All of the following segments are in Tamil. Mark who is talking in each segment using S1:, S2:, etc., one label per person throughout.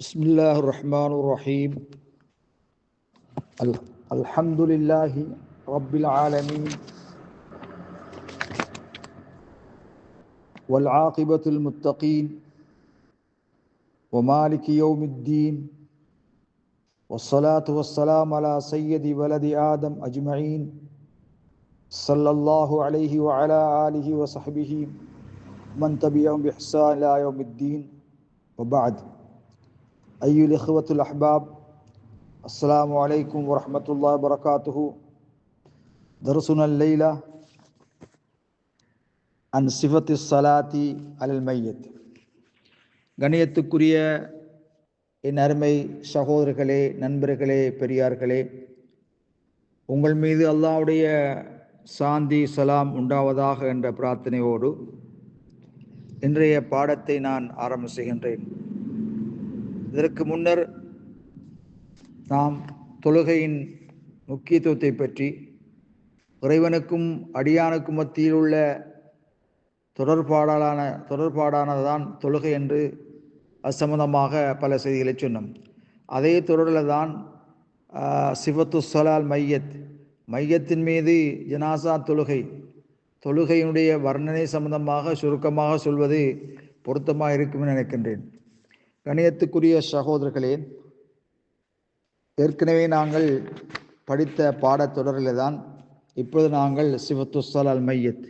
S1: بسم الله الرحمن الرحيم. ال- الحمد لله رب العالمين. والعاقبة المتقين. ومالك يوم الدين. والصلاة والسلام على سيد ولد آدم أجمعين. صلى الله عليه وعلى آله وصحبه من تبعهم بإحسان إلى يوم الدين. وبعد. أيها الإخوة الأحباب السلام عليكم ورحمة الله وبركاته درسنا الليلة عن صفة الصلاة على الميت கணியத்துக்குரிய என் அருமை சகோதரர்களே நண்பர்களே பெரியார்களே உங்கள் மீது அல்லாஹ்வுடைய சாந்தி சலாம் உண்டாவதாக என்ற பிரார்த்தனையோடு இன்றைய பாடத்தை நான் ஆரம்ப செய்கின்றேன் இதற்கு முன்னர் நாம் தொழுகையின் முக்கியத்துவத்தை பற்றி இறைவனுக்கும் அடியானுக்கும் மத்தியில் உள்ள தொடர்பாடலான தொடர்பாடானதுதான் தொழுகை என்று அது சம்பந்தமாக பல செய்திகளை சொன்னோம். அதே தொடரில் தான் சிவத்து சலால் மையத் மையத்தின் மீது ஜனாசா தொழுகை தொழுகையினுடைய வர்ணனை சம்பந்தமாக சுருக்கமாக சொல்வது பொருத்தமாக இருக்கும் நினைக்கின்றேன். கணியத்துக்குரிய சகோதரர்களே ஏற்கனவே நாங்கள் படித்த பாடத்தொடரில் தான் இப்பொழுது நாங்கள் சிவத்துசல் அல் மையத்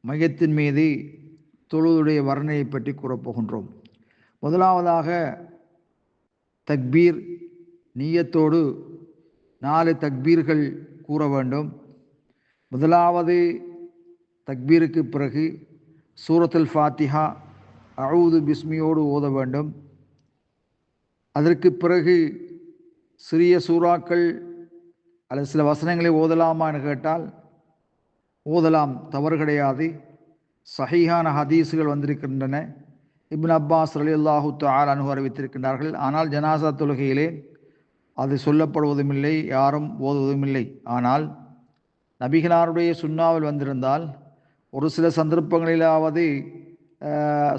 S1: மையத்தின் மீது தொழுதுடைய வர்ணனையை பற்றி கூறப்போகின்றோம். முதலாவதாக தக்பீர் நீயத்தோடு நாலு தக்பீர்கள் கூற வேண்டும். முதலாவது தக்பீருக்கு பிறகு சூரத்துல் ஃபாத்திஹா அழுது பிஸ்மியோடு ஓத வேண்டும். அதற்கு பிறகு சிறிய சூறாக்கள் அல்லது சில வசனங்களை ஓதலாமா என்று கேட்டால் ஓதலாம் தவறு கிடையாது. சஹீஹான ஹதீஸுகள் வந்திருக்கின்றன. இப்னு அப்பாஸ் அலி அல்லாஹு தாலானு அறிவித்திருக்கின்றார்கள் ஆனால் ஜனாசா தொழுகையிலே அது சொல்லப்படுவதும் இல்லை யாரும் ஓதுவதும் இல்லை ஆனால் நபிகளாருடைய சுண்ணாவில் வந்திருந்தால் ஒரு சில சந்தர்ப்பங்களிலாவது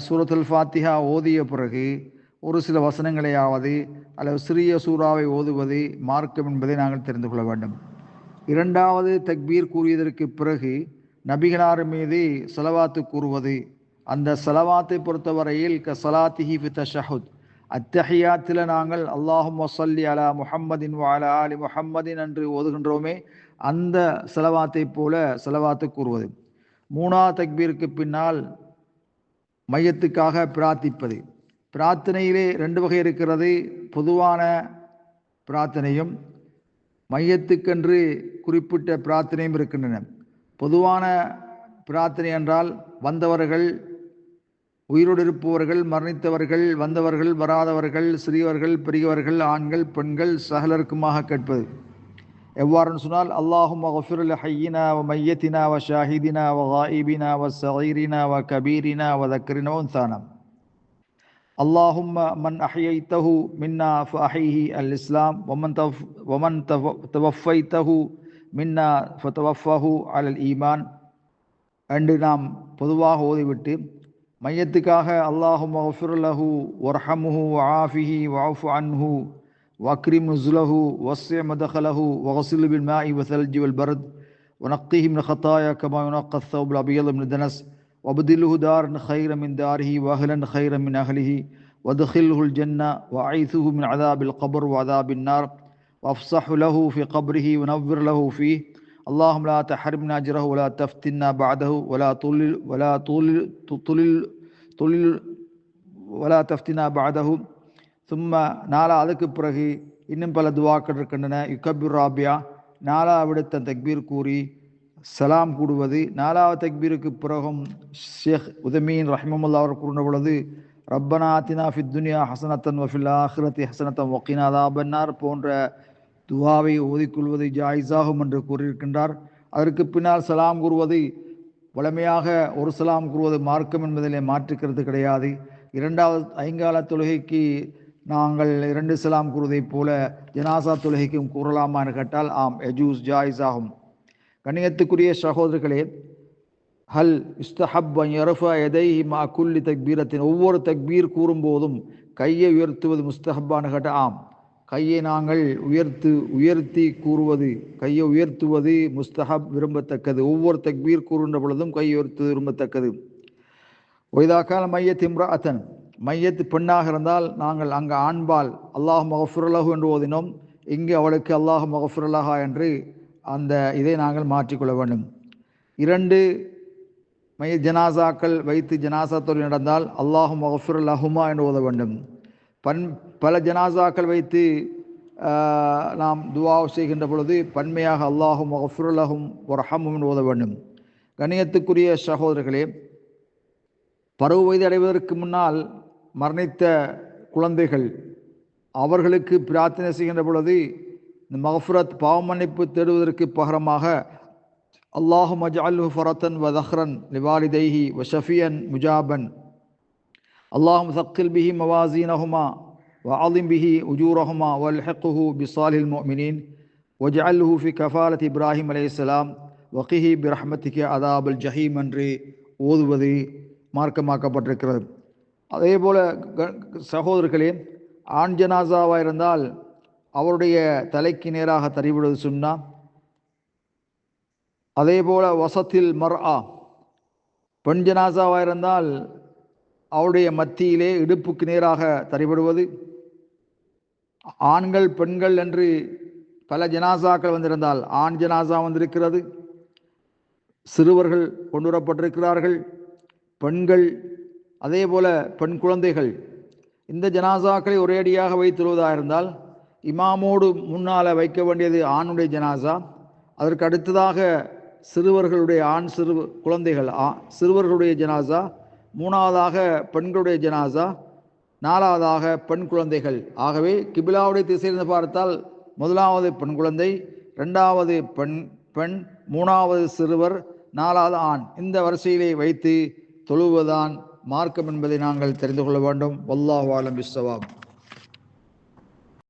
S1: சூரத்துல் ஃபாத்திஹா ஓதிய பிறகு ஒரு சில வசனங்களையாவது அல்லது சிறிய சூறாவை ஓதுவது மார்க்கம் என்பதை நாங்கள் தெரிந்து கொள்ள வேண்டும். இரண்டாவது தக்பீர் கூறியதற்கு பிறகு நபிகளார் மீது செலவாத்து கூறுவது அந்த செலவாத்தை பொறுத்தவரையில் க சலாத்திஹி ஃபி தஷஹுத். அத்தஹியாத்தில் நாங்கள் அல்லாஹும் வசல்லி அலா முஹம்மதின் வாலா அலி முஹம்மதின் என்று ஓதுகின்றோமே அந்த செலவாத்தை போல செலவாத்து கூறுவது. மூணா தக்பீருக்கு பின்னால் மையத்துக்காக பிரார்த்திப்பது. பிரார்த்தனையிலே ரெண்டு வகை இருக்கிறது. பொதுவான பிரார்த்தனையும் மையத்துக்கென்று குறிப்பிட்ட பிரார்த்தனையும் இருக்கின்றன. பொதுவான பிரார்த்தனை என்றால் வந்தவர்கள் உயிரோடு இருப்பவர்கள் மரணித்தவர்கள் வந்தவர்கள் வராதவர்கள் சிறியவர்கள் பெரியவர்கள் ஆண்கள் பெண்கள் சகலருக்குமாக கேட்பது. எவ்வாறுன்னு சொன்னால் அல்லாஹும் வஃபிருல் ஹையினா வ மையத்தினா வ ஷாஹிதினா வ ஹாயிபினா வ சகீரினா வ கபீரினா வ தக்ரினோன் தானம் اللهم من أحييته منا فأحيه الإسلام ومن تف ومن توفيته منا فتوفه على الإيمان என்று நாம் பொதுவாக ஓதிவிட்டு மையத்துக்காக அல்லாஹும் வஃபிர்லஹு வர்ஹமுஹு வஆஃபிஹி வஅஃபு அன்ஹு وأكرم نزله ووسع مدخله وغسل بالماء والثلج والبرد ونقيه من الخطايا كما ينقى الثوب الأبيض من الدنس وابدله دارا خيرا من داره واهلا خيرا من اهله وادخله الجنه واعيثه من عذاب القبر وعذاب النار وافصح له في قبره ونور له فيه اللهم لا تحرمنا اجره ولا تفتنا بعده ولا طول ولا طول طول طول ولا تفتنا بعده ثم நாலா அதுக்கு பிறகு இன்னும் பல துவாக்கள் இருக்கின்றன யுகபிர் ராபியா நாலாவிடத்த தக்பீர் கூறி சலாம் கூடுவது. நாலாவது தக்பீருக்கு பிறகும் ஷேக் உதமீன் ரஹ்மமுல்லா அவர் கூறின பொழுது ரப்பனா ஆத்தினா ஃபித் துனியா ஹசனத்தன் வஃபில் ஆஹ்ரத்தி ஹசனத்தன் வக்கீனா தாபன்னார் போன்ற துவாவை ஓதிக்கொள்வது ஜாயிஸாகும் என்று கூறியிருக்கின்றார். அதற்கு பின்னால் சலாம் கூறுவது வளமையாக ஒரு சலாம் கூறுவது மார்க்கம் என்பதிலே மாற்றுக்கிறது கிடையாது. இரண்டாவது ஐங்கால தொழுகைக்கு நாங்கள் இரண்டு சலாம் கூறுவதைப் போல ஜனாசா தொழுகைக்கும் கூறலாமா? என்று கேட்டால் ஆம் எஜூஸ் ஜாயிஸ் ஆகும் கண்ணியத்துக்குரிய சகோதரர்களே ஹல் இஸ்தஹப் யரஃப எதை மா குல்லி தக்பீரத்தின் ஒவ்வொரு தக்பீர் கூறும்போதும் கையை உயர்த்துவது முஸ்தஹப்பான கேட்ட ஆம். கையை நாங்கள் உயர்த்து உயர்த்தி கூறுவது கையை உயர்த்துவது முஸ்தஹப் விரும்பத்தக்கது. ஒவ்வொரு தக்பீர் கூறுகின்ற பொழுதும் கையை உயர்த்துவது விரும்பத்தக்கது. ஒய்தாக்கால் மையத் இம்ராஅத்தன் மையத்து பெண்ணாக இருந்தால் நாங்கள் அங்கே ஆண்பால் அல்லாஹ் மகஃபுரலஹு என்று ஓதினோம். இங்கு அவளுக்கு அல்லாஹ் மகஃபுரலஹா என்று அந்த இதை நாங்கள் மாற்றிக்கொள்ள வேண்டும். இரண்டு மைய ஜனாசாக்கள் வைத்து ஜனாசா தொழில் நடந்தால் அல்லாஹும் மகஃபுர் லஹுமா என்று ஓத வேண்டும். பன் பல ஜனாசாக்கள் வைத்து நாம் துவா செய்கின்ற பொழுது பன்மையாக அல்லாஹும் மகஃபுர் லஹும் ஒரஹமும் என்று ஓத வேண்டும். கணியத்துக்குரிய சகோதரர்களே பருவ வயது அடைவதற்கு முன்னால் மரணித்த குழந்தைகள் அவர்களுக்கு பிரார்த்தனை செய்கின்ற பொழுது இந்த மகஃபுரத் பாவமன்னிப்பு தேடுவதற்கு பகரமாக அல்லாஹு மஜ்அல்ஹு ஃபரத்தன் வ தஹ்ரன் லிவாலிதைஹி வ ஷஃபியன் முஜாபன் اللهم ثقل به موازينهما وعظم به أجورهما والحقه بصالح المؤمنين واجعله في كفالة إبراهيم عليه السلام وقه برحمتك عذاب الجحيم என்று ஓதுவது மார்க்கமாக்கப்பட்டிருக்கிறது அதே போல க- சகோதரர்களே ஆண் ஜனாசாவாக இருந்தால் அவருடைய தலைக்கு நேராக தறிவிடுவது சுன்னா. அதே போல் வசத்தில் ஆ பெண் ஜனாசாவாக இருந்தால் அவருடைய மத்தியிலே இடுப்புக்கு நேராக தறிபடுவது ஆண்கள் பெண்கள் என்று பல ஜனாசாக்கள் வந்திருந்தால் ஆண் ஜனாசா வந்திருக்கிறது. சிறுவர்கள் கொண்டு வரப்பட்டிருக்கிறார்கள் பெண்கள் அதே போல பெண் குழந்தைகள். இந்த ஜனாசாக்களை ஒரேடியாக வைத்திருவதாக இருந்தால் இமாமோடு முன்னால் வைக்க வேண்டியது ஆணுடைய ஜனாசா. அதற்கு அடுத்ததாக சிறுவர்களுடைய ஆண் சிறு குழந்தைகள் ஆ சிறுவர்களுடைய ஜனாசா. மூணாவதாக பெண்களுடைய ஜனாசா. நாலாவதாக பெண் குழந்தைகள். ஆகவே கிபிலாவுடைய திசையிலிருந்து பார்த்தால் முதலாவது பெண் குழந்தை ரெண்டாவது பெண் பெண் மூணாவது சிறுவர் நாலாவது ஆண். இந்த வரிசையிலே வைத்து தொழுவதுதான் மார்க்கம் என்பதை நாங்கள் தெரிந்து கொள்ள வேண்டும். வல்லாஹ் ஆலம் பிஸ்ஸவாப்.